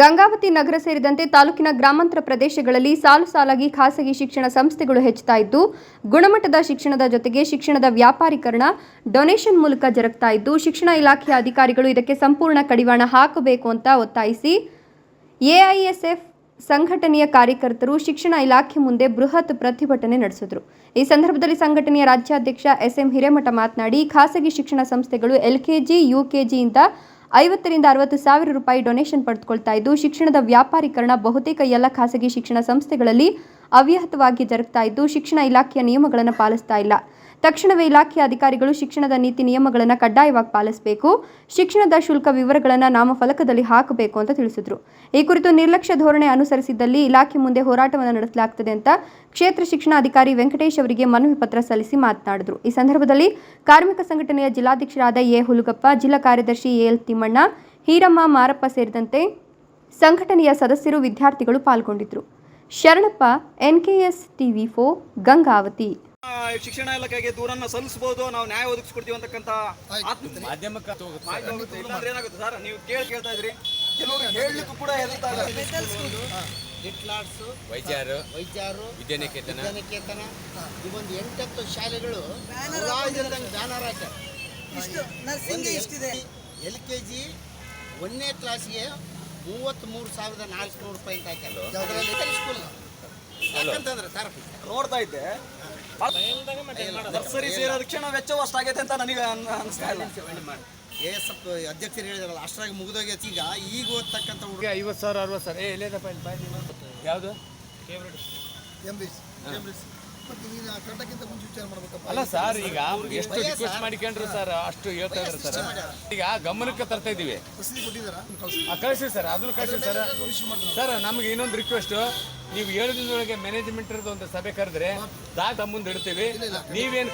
ಗಂಗಾವತಿ ನಗರ ಸೇರಿದಂತೆ ತಾಲೂಕಿನ ಗ್ರಾಮಾಂತರ ಪ್ರದೇಶಗಳಲ್ಲಿ ಸಾಲು ಸಾಲಾಗಿ ಖಾಸಗಿ ಶಿಕ್ಷಣ ಸಂಸ್ಥೆಗಳು ಹೆಚ್ಚುತ್ತಾ ಇದ್ದು, ಗುಣಮಟ್ಟದ ಶಿಕ್ಷಣದ ಜೊತೆಗೆ ಶಿಕ್ಷಣದ ವ್ಯಾಪಾರೀಕರಣ, ಡೊನೇಷನ್ ಮೂಲಕ ಜರುಗ್ತಾ ಇದ್ದು, ಶಿಕ್ಷಣ ಇಲಾಖೆಯ ಅಧಿಕಾರಿಗಳು ಇದಕ್ಕೆ ಸಂಪೂರ್ಣ ಕಡಿವಾಣ ಹಾಕಬೇಕು ಅಂತ ಒತ್ತಾಯಿಸಿ ಎಐಎಸ್ಎಫ್ ಸಂಘಟನೆಯ ಕಾರ್ಯಕರ್ತರು ಶಿಕ್ಷಣ ಇಲಾಖೆ ಮುಂದೆ ಬೃಹತ್ ಪ್ರತಿಭಟನೆ ನಡೆಸಿದರು. ಈ ಸಂದರ್ಭದಲ್ಲಿ ಸಂಘಟನೆಯ ರಾಜ್ಯಾಧ್ಯಕ್ಷ ಎಸ್ಎಂ ಹಿರೇಮಠ ಮಾತನಾಡಿ, ಖಾಸಗಿ ಶಿಕ್ಷಣ ಸಂಸ್ಥೆಗಳು ಎಲ್ಕೆಜಿ, ಯುಕೆಜಿಯಿಂದ ಐವತ್ತರಿಂದ ಅರವತ್ತು ಸಾವಿರ ರೂಪಾಯಿ ಡೊನೇಷನ್ ಪಡೆದುಕೊಳ್ತಾ ಇದ್ದು, ಶಿಕ್ಷಣದ ವ್ಯಾಪಾರೀಕರಣ ಬಹುತೇಕ ಎಲ್ಲ ಖಾಸಗಿ ಶಿಕ್ಷಣ ಸಂಸ್ಥೆಗಳಲ್ಲಿ ಅವ್ಯಾಹತವಾಗಿ ಜರುಗ್ತಾ ಇದ್ದು, ಶಿಕ್ಷಣ ಇಲಾಖೆಯ ನಿಯಮಗಳನ್ನು ಪಾಲಿಸ್ತಾ ಇಲ್ಲ. ತಕ್ಷಣವೇ ಇಲಾಖೆಯ ಅಧಿಕಾರಿಗಳು ಶಿಕ್ಷಣದ ನೀತಿ ನಿಯಮಗಳನ್ನು ಕಡ್ಡಾಯವಾಗಿ ಪಾಲಿಸಬೇಕು, ಶಿಕ್ಷಣದ ಶುಲ್ಕ ವಿವರಗಳನ್ನು ನಾಮಫಲಕದಲ್ಲಿ ಹಾಕಬೇಕು ಅಂತ ತಿಳಿಸಿದರು. ಈ ಕುರಿತು ನಿರ್ಲಕ್ಷ್ಯ ಧೋರಣೆ ಅನುಸರಿಸಿದ್ದಲ್ಲಿ ಇಲಾಖೆ ಮುಂದೆ ಹೋರಾಟವನ್ನು ನಡೆಸಲಾಗುತ್ತದೆ ಅಂತ ಕ್ಷೇತ್ರ ಶಿಕ್ಷಣಾಧಿಕಾರಿ ವೆಂಕಟೇಶ್ ಅವರಿಗೆ ಮನವಿ ಪತ್ರ ಸಲ್ಲಿಸಿ ಮಾತನಾಡಿದರು. ಈ ಸಂದರ್ಭದಲ್ಲಿ ಕಾರ್ಮಿಕ ಸಂಘಟನೆಯ ಜಿಲ್ಲಾಧ್ಯಕ್ಷರಾದ ಎ. ಹುಲುಗಪ್ಪ, ಜಿಲ್ಲಾ ಕಾರ್ಯದರ್ಶಿ ಎಲ್. ತಿಮ್ಮಣ್ಣ, ಹೀರಮ್ಮ, ಮಾರಪ್ಪ ಸೇರಿದಂತೆ ಸಂಘಟನೆಯ ಸದಸ್ಯರು, ವಿದ್ಯಾರ್ಥಿಗಳು ಪಾಲ್ಗೊಂಡಿದ್ದರು ಶರಣಪ್ಪ ಎನ್ಕೆಎಸ್ ಟಿವಿ ಫೋ ಗಂಗಾವತಿ. ಶಿಕ್ಷಣ ಇಲಾಖೆಗೆ ದೂರನ್ನ ಸಲ್ಲಿಸಬಹುದು ನಾವು ನ್ಯಾಯ ಒದಗಿಸ್ಕೊಡ್ತೀವಿ ಅಂತಕ್ಕಂತ ಮಾಧ್ಯಮಕ್ಕೆ ಹೋಗುತ್ತೆ ಇಲ್ಲಾಂದ್ರೆ ಏನಾಗುತ್ತೆ ಸರ್? ನೀವು ಕೇಳಿ ಕೇಳ್ತಾ ಇದ್ರಿ. ಕೆಲವರು ಹೇಳಲಿಕ್ಕೂ ಕೂಡ ಹೆದರ್ತಾ ಇದ್ದಾರೆ. ಲಿಟ್ಲಾಡ್ಸು ವೈದ್ಯರು ವೈದ್ಯರು ವಿದ್ಯಾನಿಕೇತನ. ವಿದ್ಯಾನಿಕೇತನ. ಇವೊಂದು ಎಂಟತ್ತು ಶಾಲೆಗಳು ಬ್ಯಾನರ್ ಹಾಕ್ಯಾರ ನರ್ಸಿಂಗ್ ಇಷ್ಟಿದೆ. ಎಲ್ ಕೆ ಜಿ ಒಂದನೇ ಕ್ಲಾಸ್ಗೆ ಮೂವತ್ತ್ಮೂರು ಸಾವಿರದ ನಾಲ್ಕುನೂರು ರೂಪಾಯಿ ಅಂತ ಹಾಕ್ಯಾರ. ಸ್ಕೂಲ್ ಯಾಕಂತಂದ್ರೆ ಸರ್ ನೋಡ್ತಾ ಇದ್ದೆ. ನರ್ಸರಿ ಸೇರೋದಕ್ಕೆ ನಾವು ವೆಚ್ಚವೂ ಅಷ್ಟಾಗೈತೆ ಅಂತ ನನಗೆ ಅನ್- ಅನ್ಸ್ತಾ ಇಲ್ಲ. ಎ ಎಸ್ ಎಫ್ ಅಧ್ಯಕ್ಷರು ಹೇಳಿದಾರಲ್ಲ ಅಷ್ಟರಾಗಿ ಮುಗಿದೋಗೈತಿ ಈಗ ಈಗ ಓದ್ತಕ್ಕಂಥ ಹುಡುಗ ಐವತ್ತು ಸಾವಿರ ಅರವತ್ತು ಸಾವಿರ. ಏ ಇಲ್ಲೇದಪ್ಪ ಇಲ್ಲಿ ಬಾಯ್ ಬಿ ಯಾವುದು ಅಲ್ಲ ಸರ್ ಈಗ ಎಷ್ಟು ರಿಕ್ವೆಸ್ಟ್ ಮಾಡಿಕೊಂಡ್ರು ಸರ್ ಅಷ್ಟು ಹೇಳ್ತಾ ಇದ್ರು ಸರ್. ಈಗ ಗಮನಕ್ಕೆ ತರ್ತಾ ಇದೀವಿ. ಕಳಿಸಿ. ಸರ್ ಅದನ್ನು ಕಳಿಸಿ ಸರ್. ಸರ್ ನಮ್ಗೆ ಇನ್ನೊಂದು ರಿಕ್ವೆಸ್ಟ್ ನೀವು ಏಳು ದಿನದೊಳಗೆ ಮ್ಯಾನೇಜ್ಮೆಂಟ್ ಒಂದು ಸಭೆ ಕರೆದ್ರೆ ದಾಟ ಮುಂದೆ ಇಡ್ತೀವಿ. ನೀವೇನು